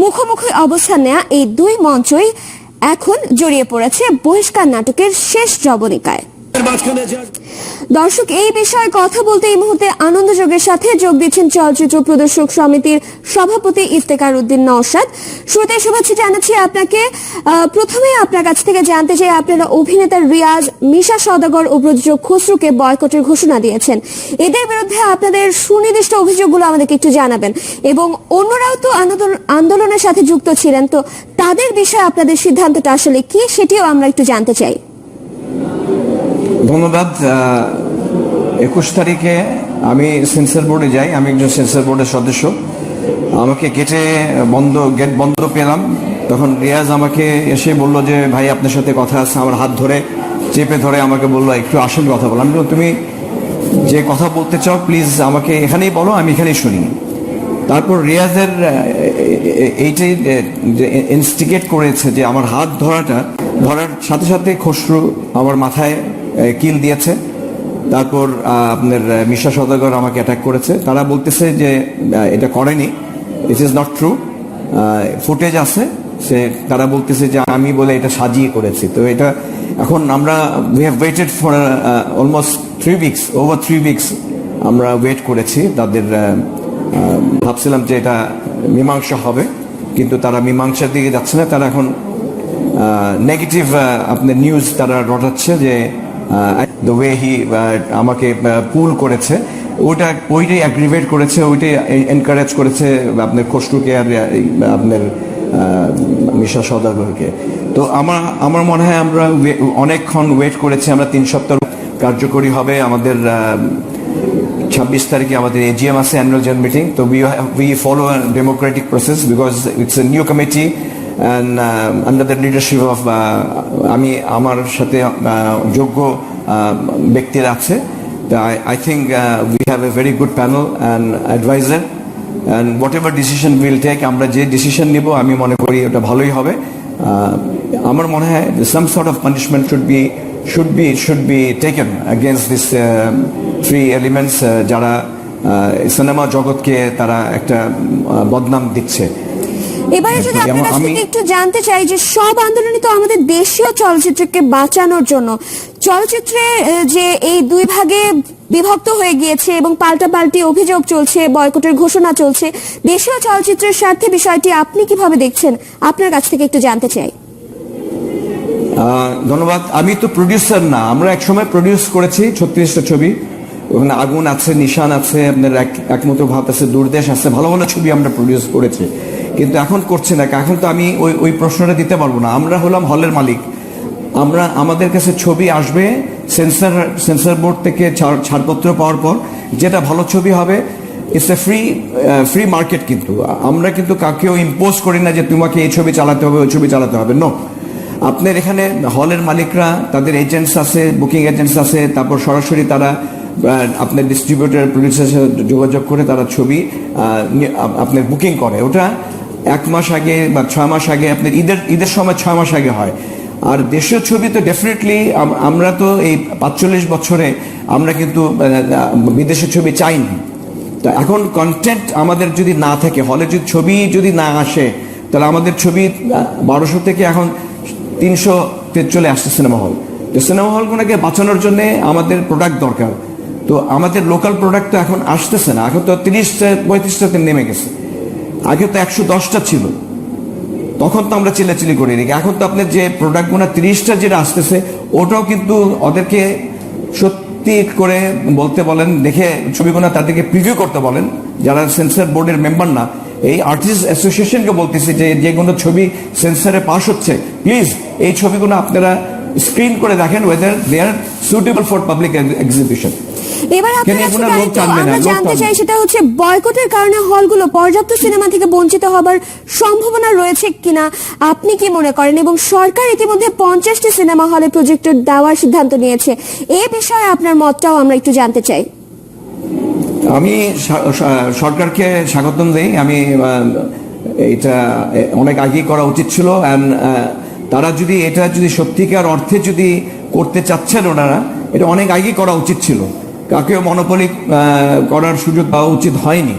মুখোমুখি অবস্থান নেয়া এই দুই মঞ্চই এখন জড়িয়ে পড়েছে বহিষ্কার নাটকের শেষ জবনিকায় দর্শক, এই বিষয়ে কথা বলতে এই মুহূর্তে আনন্দযোগের সাথে যোগ দিচ্ছেন চলচ্চিত্র প্রদর্শক সমিতির সভাপতি ইফতেকার উদ্দিন নওশাদ। শুরুতে শুভেচ্ছা জানাচ্ছি আপনাকে। প্রথমে আপনার কাছ থেকে জানতে চাই, আপনারা অভিনেতা রিয়াজ, মিশা সদাগর ও প্রযোজক খসরুকে বয়কটের ঘোষণা দিয়েছেন। এদের বিরুদ্ধে আপনাদের সুনির্দিষ্ট অভিযোগগুলো আমাদেরকে একটু জানাবেন। এবং অন্যরাও তো আন্দোলন- আন্দোলনের সাথে যুক্ত ছিলেন, তো তাদের বিষয়ে আপনাদের সিদ্ধান্তটা আসলে কি, সেটিও আমরা একটু জানতে চাই। ধন্যবাদ। একুশ তারিখে আমি সেন্সার বোর্ডে যাই, আমি একজন সেন্সার বোর্ডের সদস্য। আমাকে গেটে বন্ধ গেট বন্ধ পেলাম। তখন রিয়াজ আমাকে এসে বলল যে, ভাই, আপনার সাথে কথা আছে, আমার হাত ধরে, চেপে ধরে আমাকে বলল, একটু আসল কথা বলো। আমি তুমি যে কথা বলতে চাও প্লিজ আমাকে এখানেই বলো, আমি এখানেই শুনি। তারপর রিয়াজের এইটাই ইনস্টিগেট করেছে যে, আমার হাত ধরাটা, ধরার সাথে সাথে খসরু আমার মাথায় কিল দিয়েছে। তারপর আপনার মিশা সদাগর আমাকে অ্যাটাক করেছে। তারা বলতেছে যে এটা করেনি। It is not true footage আছে। সে, তারা বলতেছে যে, আমি বলে এটা সাজিয়ে করেছি। তো এটা এখন আমরা we have waited for almost three weeks over three weeks আমরা ওয়েট করেছি। তাদের ভাবছিলাম যে এটা মীমাংসা হবে। কিন্তু তারা মীমাংসার দিকে যাচ্ছে না। তারা এখন নেগেটিভ আপনার নিউজ তারা রটাচ্ছে যে দ্য ওয়ে হি আমাকে পুল করেছে, ওইটা, ওইটাই অ্যাগ্রিভেট করেছে, ওইটাই এনকারেজ করেছে আপনার খসরুকে আর আপনার মিশা সদাগরকে। তো আমার আমার মনে হয় আমরা অনেকক্ষণ ওয়েট করেছি, আমরা তিন সপ্তাহ কার্যকরী হবে, আমাদের ছাব্বিশ তারিখে আমাদের এজিএম আছে অ্যানুয়াল জেনারেল মিটিং তো we we follow democratic process because it's a new committee under the leadership of আমি আমার সাথে আহ, যোগ্য আহ, ব্যক্তিরা আছে। I think we have a very good panel and adviser and whatever decision will take আমরা যে ডিসিশন নিব আমি মনে করি ওটা ভালোই হবে। আহ, আমার মনে হয় some sort of punishment should be should be should be taken against this uh, three elements uh, যারা সিনেমা জগৎকে তারা একটা বদনাম দিচ্ছে। এবারে যদি আপনার কাছ থেকে একটু জানতে চাই যে সব আন্দোলনই তো আমাদের দেশীয় চলচ্চিত্রকে বাঁচানোর জন্য। চলচ্চিত্রে যে এই দুই ভাগে বিভক্ত হয়ে গিয়েছে এবং পাল্টা পাল্টি অভিযোগ চলছে বয়কটের ঘোষণা চলছে দেশীয় চলচ্চিত্রের স্বার্থে বিষয়টি আপনি কীভাবে দেখছেন? আপনার কাছ থেকে একটু জানতে চাই। ধন্যবাদ। আমি তো প্রডিউসার না। আমরা একসময় প্রডিউস করেছি ছত্রিশটা ছবি। ওখানে আগুন আছে নিশান আছে আপনার এক- একমাত্র ভাত আছে দুর্দেশ আছে ভালো ভালো ছবি আমরা প্রডিউস করেছি। কিন্তু এখন করছে না, এখন তো আমি ওই ওই প্রশ্নটা দিতে পারব না। আমরা হলাম হলের মালিক। আমরা, আমাদের কাছে ছবি আসবে, সেন্সার সেন্সার বোর্ড থেকে ছাড়- ছাড়পত্র পাওয়ার পর যেটা ভালো ছবি হবে it's a free free market কিন্তু। আমরা কিন্তু কাকেও ইম্পোজ করি না যে তোমাকে এই ছবি চালাতে হবে, ওই ছবি চালাতে হবে। নো আপনার এখানে হলের মালিকরা, তাদের এজেন্টস আছে বুকিং এজেন্টস আছে, তারপর সরাসরি তারা আপনার ডিস্ট্রিবিউটার প্রডিউসারের সাথে যোগাযোগ করে তারা ছবি আপনার বুকিং করে। ওটা এক মাস আগে বা ছয় মাস আগে, আপনার ঈদের ঈদের সময় ছয় মাস আগে হয়। আর দেশীয় ছবি তো ডেফিনেটলি আমরা তো এই পাঁচচল্লিশ বছরে আমরা কিন্তু বিদেশের ছবি চাইনি। তা এখন কন্টেন্ট আমাদের যদি না থাকে, হলে যদি ছবি যদি না আসে, তাহলে আমাদের ছবি বারোশো থেকে এখন তিনশো চলে আসছে সিনেমা হল তো সিনেমা হলগুলোকে বাঁচানোর জন্যে আমাদের প্রোডাক্ট দরকার। তো আমাদের লোকাল প্রোডাক্ট তো এখন আসতেছে না। এখন তো তিরিশটা পঁয়ত্রিশটাতে নেমে গেছে। আগে তো একশো দশটা ছিল। তখন তো আমরা চিল্লাচিল্লি করি নি এখন তো আপনার যে প্রোডাক্টগুলো তিরিশটা যেটা আসতেছে, ওটাও কিন্তু ওদেরকে সত্যি করে বলতে বলেন, দেখে ছবিগুলো তাদেরকে প্রিভিউ করতে বলেন। যারা সেন্সর বোর্ডের মেম্বার না, এই আর্টিস্ট অ্যাসোসিয়েশনকে বলতেছি যে যে কোনো ছবি সেন্সরে পাস হচ্ছে প্লিজ এই ছবিগুলো আপনারা স্ক্রিন করে দেখেন whether they are suitable for public exhibition এবার আপনার কাছ আমরা জানতে চাই সেটা হচ্ছে বয়কটের কারণে হলগুলো পর্যাপ্ত সিনেমা থেকে বঞ্চিত হবার সম্ভাবনা রয়েছে কিনা আপনি কি মনে করেন? এবং সরকার ইতিমধ্যে পঞ্চাশটি সিনেমা হলে প্রজেক্টর দেওয়ার সিদ্ধান্ত নিয়েছে। এ বিষয়ে আপনার মতটাও আমরা একটু জানতে চাই। আমি সরকারকে স্বাগতম দেই। আমি এটা অনেক আগেই করা উচিত ছিল। অ্যান্ড তারা যদি এটা যদি সত্যিকার অর্থে যদি করতে চাচ্ছেন ওনারা এটা অনেক আগেই করা উচিত ছিল। কাকেও মনোপলি করার সুযোগ দেওয়া উচিত হয়নি।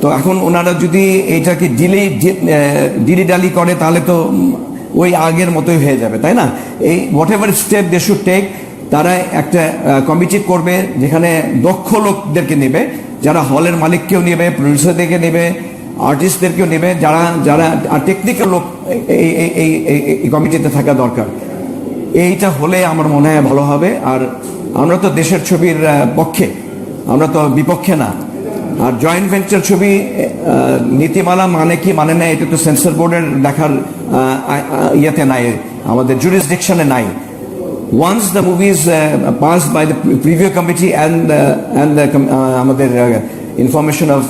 তো এখন ওনারা যদি এইটাকে ডিলে ডিলি ডালি করে, তাহলে তো ওই আগের মতোই হয়ে যাবে, তাই না? এই whatever step they should take তারা একটা কমিটি করবে, যেখানে দক্ষ লোকদেরকে নেবে, যারা হলের মালিককেও নেবে প্রডিউসারদেরকে নেবে আর্টিস্টদেরকেও নেবে, যারা যারা টেকনিক্যাল লোক এই- এই কমিটিতে থাকা দরকার। এইটা হলে আমার মনে হয় ভালো হবে, আর আমরা তো দেশের ছবির পক্ষে, আমরা তো বিপক্ষে না। আর জয়েন্ট ভেঞ্চার ছবি নীতিমালা মানে কি মানে না এটা তো সেন্সর বোর্ডের দেখার ইয়েতে নাই, আমাদের জুরিসডিকশনে নাই। Once the movies pass by the preview committee and and আমাদের ইনফরমেশন অফ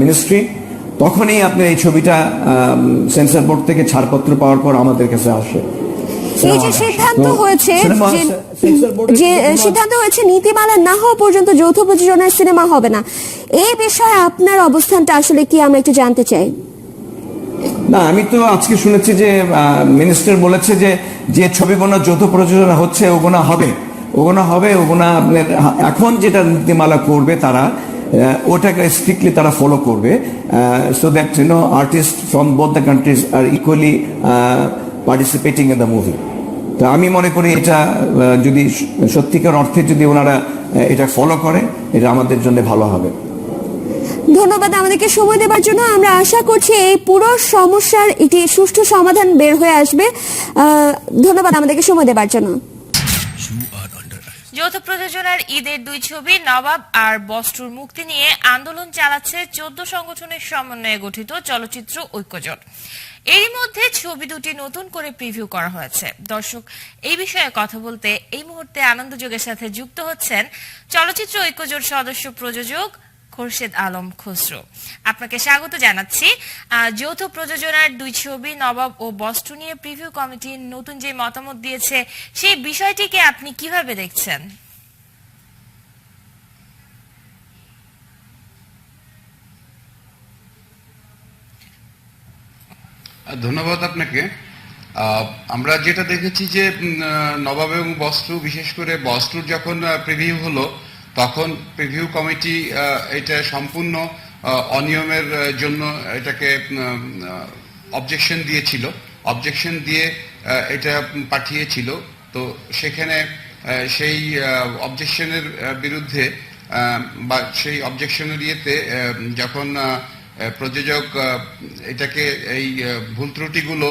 মিনিস্ট্রি তখনই আপনি এই ছবিটা সেন্সর বোর্ড থেকে ছাড়পত্র পাওয়ার পর আমাদের কাছে আসে। এই যে সিদ্ধান্ত হয়েছে যে সিদ্ধান্ত হয়েছে নীতিমালা না হওয়া পর্যন্ত যৌথ প্রযোজনার সিনেমা হবে না। এই বিষয়ে আপনার অবস্থানটা আসলে কি? আমরা একটু জানতে চাই। না আমি তো আজকে শুনেছি যে মিনিস্টার বলেছে যে যে ছবিগুলো যৌথ প্রযোজনা হচ্ছে ওগুলো হবে। ওগুলো হবে ওগুলো আপনার এখন যেটা নীতিমালা করবে তারা ওটাকে স্ট্রিক্টলি তারা ফলো করবে। So that you know artist from both the countries are equally participating in the movie তো আমি মনে করি এটা যদি সত্যিকার অর্থে যদি ওনারা এটা ফলো করে এটা আমাদের জন্য ভালো হবে। ধন্যবাদ আমাদেরকে সময় দেওয়ার জন্য। আমরা আশা করছি এই পুরো সমস্যার একটি সুষ্ঠু সমাধান বের হয়ে আসবে। আহ, ধন্যবাদ আমাদেরকে সময় দেওয়ার জন্য। যৌথ প্রযোজনার ঈদের দুই ছবি নবাব আর বস্ত্রর মুক্তি নিয়ে আন্দোলন চালাচ্ছে চোদ্দ সংগঠনের সমন্বয়ে গঠিত চলচ্চিত্র ঐক্যজোট। এরই মধ্যে ছবি দুটি নতুন করে প্রিভিউ করা হয়েছে। দর্শক, এই বিষয়ে কথা বলতে এই মুহূর্তে আনন্দযোগের সাথে যুক্ত হচ্ছেন চলচ্চিত্র ঐক্যজোট সদস্য প্রযোজক খোরশেদ আলম খসরু। আপনাকে স্বাগত জানাচ্ছি। যৌথ প্রযোজনার দুই ছবি নবাব ও বস্ত্র নিয়ে প্রিভিউ কমিটি নতুন যে মতামত দিয়েছে, সেই বিষয়টিকে আপনি কীভাবে দেখছেন? ধন্যবাদ আপনাকে। আমরা যেটা দেখেছি যে নবাব এবং বস্ত্র, বিশেষ করে বস্ত্র যখন প্রিভিউ হলো, তখন প্রিভিউ কমিটি এটা সম্পূর্ণ অনিয়মের জন্য এটাকে অবজেকশন দিয়েছিল। অবজেকশন দিয়ে এটা পাঠিয়েছিল। তো সেখানে সেই অবজেকশনের বিরুদ্ধে বা সেই অবজেকশনের ইয়েতে যখন প্রযোজক এটাকে এই ভুল ত্রুটিগুলো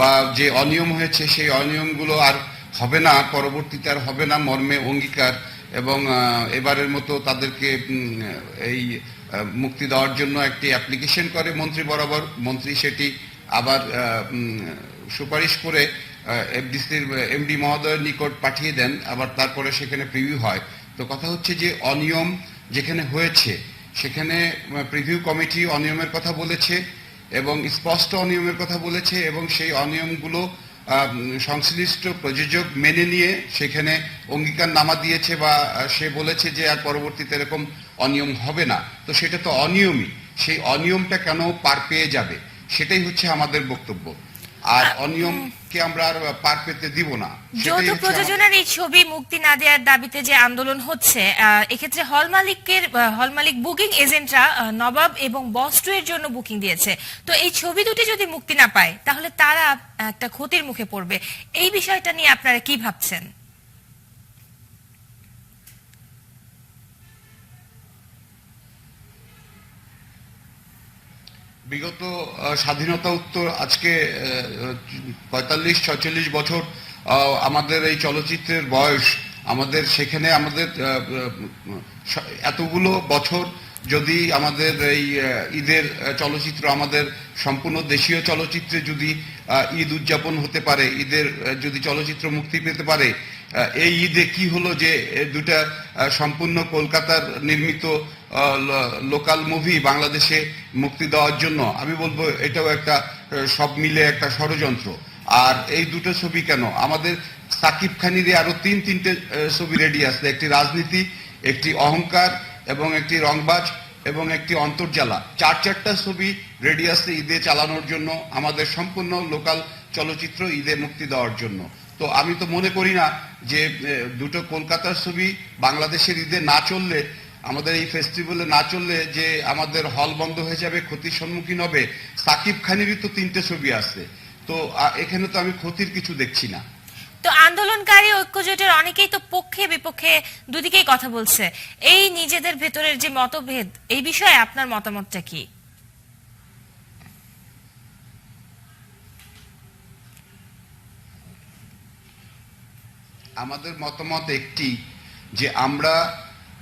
বা যে অনিয়ম হয়েছে সেই অনিয়মগুলো আর হবে না, পরবর্তীতে আর হবে না, মর্মে অঙ্গীকার এবং এবারের মতো তাদেরকে এই মুক্তি দেওয়ার জন্য একটি অ্যাপ্লিকেশন করে মন্ত্রী বরাবর। মন্ত্রী সেটি আবার সুপারিশ করে এফডিসির, এমডি মহোদয়ের নিকট পাঠিয়ে দেন। আবার তারপরে সেখানে প্রিভিউ হয়। তো কথা হচ্ছে যে অনিয়ম যেখানে হয়েছে সেখানে প্রিভিউ কমিটি অনিয়মের কথা বলেছে এবং স্পষ্ট অনিয়মের কথা বলেছে এবং সেই অনিয়মগুলো সংশ্লিষ্ট প্রযোজক মেনে নিয়ে সেখানে অঙ্গীকার নামা দিয়েছে বা সে বলেছে যে আর পরবর্তীতে এরকম অনিয়ম হবে না। তো সেটা তো অনিয়মই। সেই অনিয়মটা কেন পার পেয়ে যাবে? সেটাই হচ্ছে আমাদের বক্তব্য। আর অনিয়মকে আমরা আর পার পেতে দিব না যৌথ প্রযোজনার এই ছবি মুক্তি না দেওয়ার দাবিতে যে আন্দোলন হচ্ছে এক্ষেত্রে হল মালিকের হল মালিক বুকিং এজেন্টরা নবাব এবং বস্টু বস্ত্রের জন্য বুকিং দিয়েছে। তো এই ছবি দুটি যদি মুক্তি না পায় তাহলে তারা একটা ক্ষতির মুখে পড়বে। এই বিষয়টা নিয়ে আপনারা কি ভাবছেন? বিগত স্বাধীনতা উত্তর আজকে পঁয়তাল্লিশ, ছয়চল্লিশ বছর আমাদের এই চলচ্চিত্রের বয়স, আমাদের সেখানে আমাদের এতগুলো বছর যদি আমাদের এই ঈদের চলচ্চিত্র, আমাদের সম্পূর্ণ দেশীয় চলচ্চিত্রে যদি ঈদ উদযাপন হতে পারে, ঈদের যদি চলচ্চিত্র মুক্তি পেতে পারে এই ঈদে কি হলো যে দুটা সম্পূর্ণ কলকাতার নির্মিত লোকাল মুভি বাংলাদেশে মুক্তি দেওয়ার জন্য? আমি বলব এটাও একটা সব মিলে একটা ষড়যন্ত্র। আর এই দুটো ছবি কেন? আমাদের সাকিব খানির আরও তিন, তিনটে ছবি রেডি আছে। একটি রাজনীতি, একটি অহংকার এবং একটি রংবাজ এবং একটি অন্তর্জালা। চার, চারটা ছবি রেডি আছে ঈদে চালানোর জন্য, আমাদের সম্পূর্ণ লোকাল চলচ্চিত্র ঈদে মুক্তি দেওয়ার জন্য। তো আমি তো মনে করি না যে দুটো কলকাতার ছবি বাংলাদেশের ঈদে না চললে, আমাদের এই ফেস্টিভ্যালে না চললে যে আমাদের হল বন্ধ হয়ে যাবে, ক্ষতির সম্মুখীন হবে, সাকিব খানেরই তো তিনটে ছবি আছে। তো এখানে তো আমি ক্ষতির কিছু দেখছি না। তো আন্দোলনকারী ঐক্যজোটের অনেকেই তো পক্ষে বিপক্ষে দুদিকেই কথা বলছে। এই নিজেদের ভেতরের যে মতভেদ, এই বিষয়ে আপনার মতামতটা কি? আমাদের মতামত একটি যে আমরা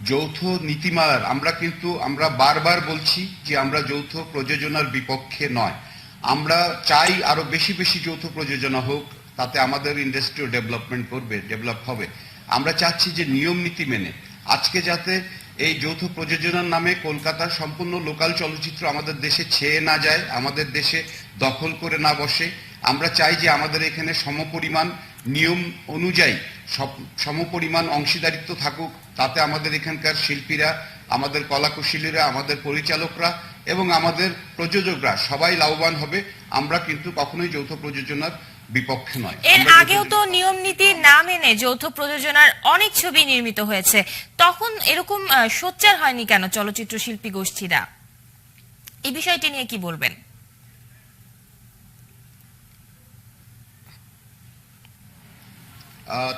যৌথ নীতিমালার, আমরা কিন্তু, আমরা বারবার বলছি যে আমরা যৌথ প্রযোজনার বিপক্ষে নয়। আমরা চাই আরও বেশি বেশি যৌথ প্রযোজনা হোক, তাতে আমাদের ইন্ডাস্ট্রিও ডেভেলপমেন্ট করবে, ডেভেলপ হবে। আমরা চাচ্ছি যে নিয়ম নীতি মেনে। আজকে যাতে এই যৌথ প্রযোজনার নামে কলকাতার সম্পূর্ণ লোকাল চলচ্চিত্র আমাদের দেশে ছেয়ে না যায়, আমাদের দেশে দখল করে না বসে, আমরা চাই যে আমাদের এখানে সমপরিমাণ নিয়ম অনুযায়ী সমপরিমাণ অংশীদারিত্ব থাকুক তাতে আমাদের এখানকার শিল্পীরা আমাদের কলাকুশলীরা আমাদের পরিচালকরা এবং আমাদের প্রযোজকরা সবাই লাভবান হবে। আমরা কিন্তু কখনোই যৌথ প্রযোজনার বিপক্ষে নয়। এর আগেও তো নিয়ম নীতি না মেনে যৌথ প্রযোজনার অনেক ছবি নির্মিত হয়েছে। তখন এরকম সোচ্চার হয়নি কেন চলচ্চিত্র শিল্পী গোষ্ঠীরা? এই বিষয়টি নিয়ে কি বলবেন?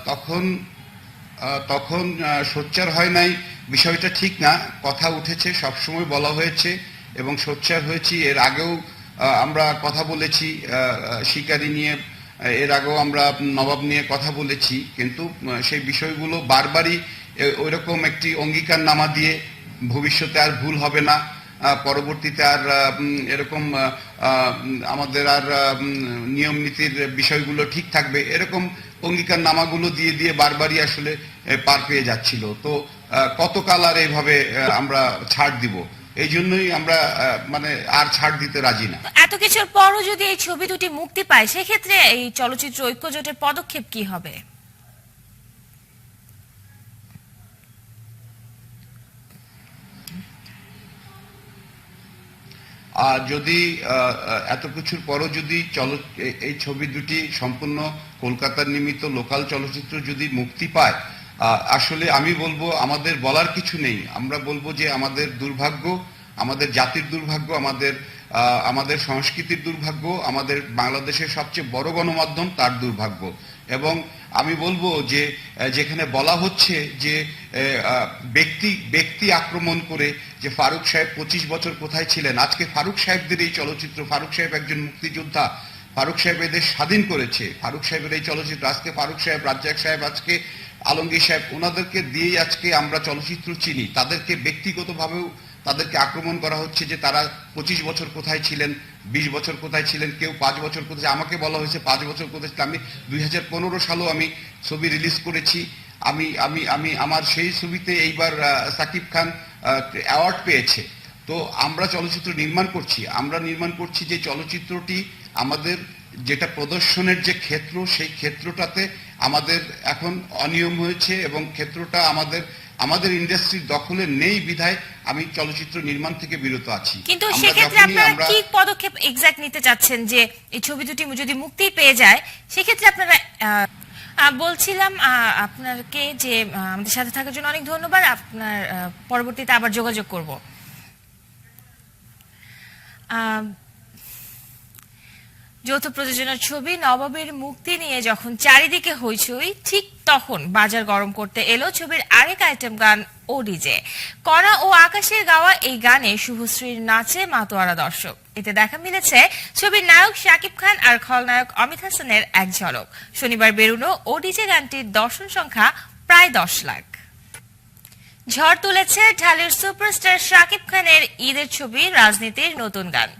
তখন তখন সোচ্চার হয় নাই। বিষয়টা ঠিক না। কথা উঠেছে, সবসময় বলা হয়েছে এবং সোচ্চার হয়েছি। এর আগেও আমরা কথা বলেছি শিকারি নিয়ে, এর আগেও আমরা নবাব নিয়ে কথা বলেছি। কিন্তু সেই বিষয়গুলো বারবারই ওইরকম একটি অঙ্গীকার নামা দিয়ে ভবিষ্যতে আর ভুল হবে না। পরবর্তীতে আর এরকম আমাদের আর নিয়ম নীতির বিষয়গুলো ঠিক থাকবে, এরকম অঙ্গীকার নামাগুলো দিয়ে দিয়ে বারবারই আসলে পার পেয়ে যাচ্ছিল। তো কতকাল আর এইভাবে আমরা ছাড় দিব? এই জন্যই আমরা মানে আর ছাড় দিতে রাজি না। এত কিছুর পরও যদি এই ছবি দুটি মুক্তি পায়, সেক্ষেত্রে এই চলচ্চিত্র ঐক্যজোটের পদক্ষেপ কি হবে? আর যদি এত কিছুর পরও যদি চল এই- ছবি দুটি সম্পূর্ণ কলকাতার নিমিত্ত লোকাল চলচ্চিত্র যদি মুক্তি পায় আসলে আমি বলব আমাদের বলার কিছু নেই। আমরা বলব যে আমাদের দুর্ভাগ্য, আমাদের জাতির দুর্ভাগ্য, আমাদের আমাদের সংস্কৃতির দুর্ভাগ্য, আমাদের বাংলাদেশের সবচেয়ে বড় গণমাধ্যম তার দুর্ভাগ্য। এবং আমি বলব যে যেখানে বলা হচ্ছে যে ব্যক্তি ব্যক্তি আক্রমণ করে যে ফারুক সাহেব পঁচিশ বছর কোথায় ছিলেন? আজকে ফারুক সাহেবদের এই চলচ্চিত্র, ফারুক সাহেব একজন মুক্তিযোদ্ধা, ফারুক সাহেব এদের স্বাধীন করেছে। ফারুক সাহেবের এই চলচ্চিত্র, আজকে ফারুক সাহেব, রাজ্জাক সাহেব, আজকে আলমগীর সাহেব, ওনাদেরকে দিয়েই আজকে আমরা চলচ্চিত্র চিনি। তাদেরকে ব্যক্তিগতভাবেও তাদেরকে আক্রমণ করা হচ্ছে যে তারা পঁচিশ বছর কোথায় ছিলেন, বিশ বছর কোথায় ছিলেন, কেউ পাঁচ বছর কোথায় আমাকে বলা হয়েছে পাঁচ বছর কোথায়। আমি দুই হাজার পনেরো সালেও আমি ছবি রিলিজ করেছি। আমি আমি আমি আমার সেই ছবিতে এইবার সাকিব খান অ্যাওয়ার্ড পেয়েছে। তো আমরা চলচ্চিত্র নির্মাণ করছি। আমরা নির্মাণ করছি যে চলচ্চিত্রটি আমাদের যেটা প্রদর্শনের যে ক্ষেত্র সেই ক্ষেত্রটাতে আমাদের এখন অনিয়ম হয়েছে এবং ক্ষেত্রটা আমাদের আমাদের ইন্ডাস্ট্রির দখলে নেই বিধায় আমি চলচ্চিত্র নির্মাণ থেকে বিরত আছি। কিন্তু সেক্ষেত্রে আপনারা কি পদক্ষেপ এক্সাক্ট নিতে চাচ্ছেন যে এই ছবি দুটি যদি মুক্তি পেয়ে যায় সেক্ষেত্রে আপনারা বলছিলাম আপনাকে যে আমাদের সাথে থাকার জন্য অনেক ধন্যবাদ। আপনার পরবর্তীতে আবার যোগাযোগ করব। যৌথ প্রযোজনার ছবি নবাবের মুক্তি নিয়ে যখন চারিদিকে হইচই, ঠিক তখন বাজার গরম করতে এলো ছবির আরেক আইটেম গান, ও ডিজে। কণা ও আকাশের গাওয়া এই গানে শুভশ্রীর নাচে মাতোয়ারা দর্শক। এতে দেখা মিলেছে ছবির নায়ক শাকিব খান আর খলনায়ক অমিত হাসানের এক ঝলক। শনিবার বেরুনো ও ডিজে গানটির দর্শন সংখ্যা প্রায় দশ লাখ। ঝড় তুলেছে ঢালির সুপারস্টার শাকিব খানের ঈদের ছবি, রাজনীতির নতুন গান।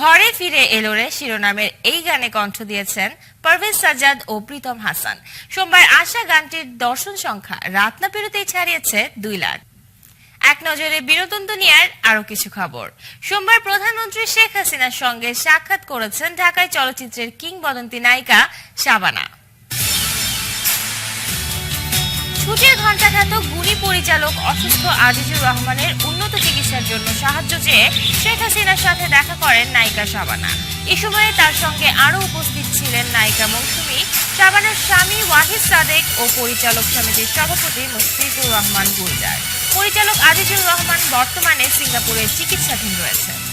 ঘরে ফিরে এলোরে শিরোনামের এই গানে কণ্ঠ দিয়েছেন পারভেজ সাজ্জাদ ও প্রীতম হাসান। সোমবার আসা গানটির দর্শন সংখ্যা রাত না পেরোতেই ছাড়িয়েছে দুই লাখ। এক নজরে বিনোদন দুনিয়ার আরও কিছু খবর। সোমবার প্রধানমন্ত্রী শেখ হাসিনার সঙ্গে সাক্ষাৎ করেছেন ঢাকায় চলচ্চিত্রের কিংবদন্তি নায়িকা শাবানা। ছুটির ঘণ্টাখ্যাত গুণী পরিচালক অসুস্থ আজিজুর রহমানের উন্নত চিকিৎসার জন্য সাহায্য চেয়ে শেখ হাসিনার সাথে দেখা করেন নায়িকা শাবানা। এ সময়ে তার সঙ্গে আরও উপস্থিত ছিলেন নায়িকা মৌসুমী। শাবানার স্বামী ওয়াহিদ সাদেক ও পরিচালক সমিতির সভাপতি মুশফিকুর রহমান গুলজার। পরিচালক আজিজুর রহমান বর্তমানে সিঙ্গাপুরে চিকিৎসাধীন রয়েছেন।